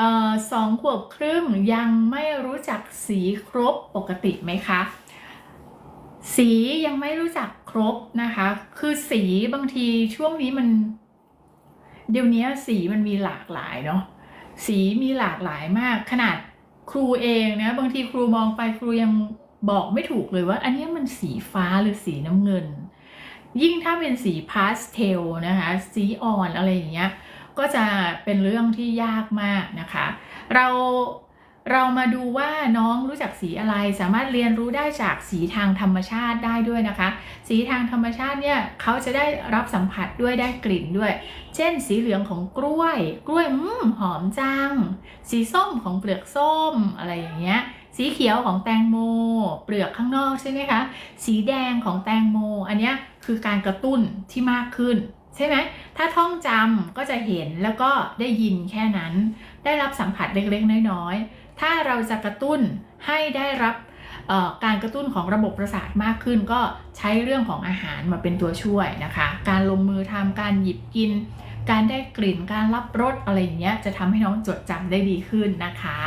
ออสองขวบครึ่งยังไม่รู้จักสีครบปกติไหมคะ สียังไม่รู้จักครบนะคะ คือสีบางทีช่วงนี้มัน เดี๋ยวนี้สีมันมีหลากหลายเนาะสีมีหลากหลายมาก ขนาดครูเองนะบางทีครูมองไปครูยังบอกไม่ถูกเลยว่า อันนี้มันสีฟ้าหรือสีน้ำเงิน ยิ่งถ้าเป็นสีพาสเทลนะคะ สีอ่อนอะไรอย่างเงี้ย ก็จะเป็นเรื่องที่ยากมากนะคะ เราเรามาดูว่าน้องรู้จักสีอะไรสามารถเรียนรู้ได้จากสีทางธรรมชาติได้ด้วยนะคะ สีทางธรรมชาติเนี่ยเขาจะได้รับสัมผัสด้วยได้กลิ่นด้วย เช่น สีเหลืองของกล้วย กล้วยอืมหอมจัง สีส้มของเปลือกส้มอะไรอย่างเงี้ยสีเขียวของแตงโม เปลือกข้างนอกใช่ไหมคะ สีแดงของแตงโม อันเนี้ยคือการกระตุ้นที่มากขึ้น ใช่ไหมถ้าท่องจำก็จะเห็นแล้วก็ได้ยินแค่นั้น ได้รับสัมผัสเล็กๆ น้อยๆ ถ้าเราจะกระตุ้นให้ได้รับการกระตุ้นของระบบประสาทมากขึ้น ก็ใช้เรื่องของอาหารมาเป็นตัวช่วยนะคะ การลงมือทำการหยิบกิน การได้กลิ่นการรับรสอะไรอย่างเงี้ยจะทำให้น้องจดจำได้ดีขึ้นนะคะ